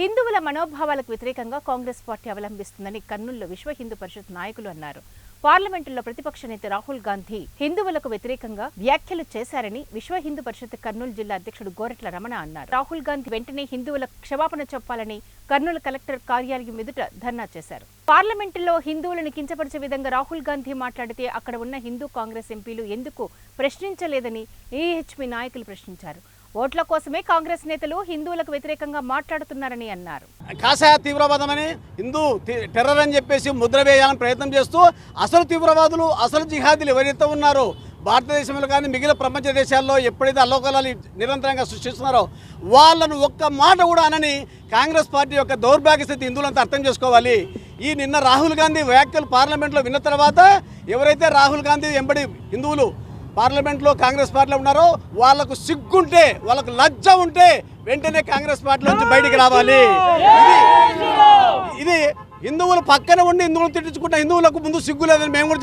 హిందువుల మనోభావాలకు వ్యతిరేకంగా కాంగ్రెస్ పార్టీ అవలంబిస్తుందని కర్నూల్లో విశ్వ హిందూ పరిషత్ నాయకులు అన్నారు. పార్లమెంటులో ప్రతిపక్ష నేత రాహుల్ గాంధీ హిందువులకు వ్యతిరేకంగా వ్యాఖ్యలు చేశారని విశ్వ హిందూ పరిషత్ కర్నూలు జిల్లా అధ్యక్షుడు గోరట్ల రమణ అన్నారు. రాహుల్ గాంధీ వెంటనే హిందువుల క్షమాపణ చెప్పాలని కర్నూలు కలెక్టర్ కార్యాలయం ఎదుట ధర్నా చేశారు. పార్లమెంటులో హిందువులను కించపరిచే విధంగా రాహుల్ గాంధీ మాట్లాడితే అక్కడ ఉన్న హిందూ కాంగ్రెస్ ఎంపీలు ఎందుకు ప్రశ్నించలేదని ఏహెచ్పి నాయకులు ప్రశ్నించారు. ఓట్ల కోసమే కాంగ్రెస్ నేతలు హిందువులకు వ్యతిరేకంగా మాట్లాడుతున్నారని అన్నారు. కాషాయ తీవ్రవాదమని హిందూ టెర్రర్ అని చెప్పేసి ముద్ర వేయాలని ప్రయత్నం చేస్తూ అసలు తీవ్రవాదులు అసలు జిహాదీలు ఎవరైతే ఉన్నారో భారతదేశంలో కానీ మిగిలిన ప్రపంచ దేశాల్లో ఎప్పుడైతే అల్లోకలాలు నిరంతరంగా సృష్టిస్తున్నారో వాళ్ళను ఒక్క మాట కూడా అనని కాంగ్రెస్ పార్టీ యొక్క దౌర్భాగ్య స్థితి హిందువులంతా అర్థం చేసుకోవాలి. ఈ నిన్న రాహుల్ గాంధీ వ్యాఖ్యలు పార్లమెంట్లో విన్న తర్వాత ఎవరైతే రాహుల్ గాంధీ ఎంబడి హిందువులు పార్లమెంట్లో కాంగ్రెస్ పార్టీలో ఉన్నారో వాళ్ళకు సిగ్గుంటే వాళ్ళకు లజ్జ ఉంటే వెంటనే కాంగ్రెస్ పార్టీలో నుంచి బయటికి రావాలి. ఇది హిందువులు పక్కన ఉండి హిందువులు తిట్టించుకుంటే హిందువులకు ముందు సిగ్గు లేదని మేము కూడా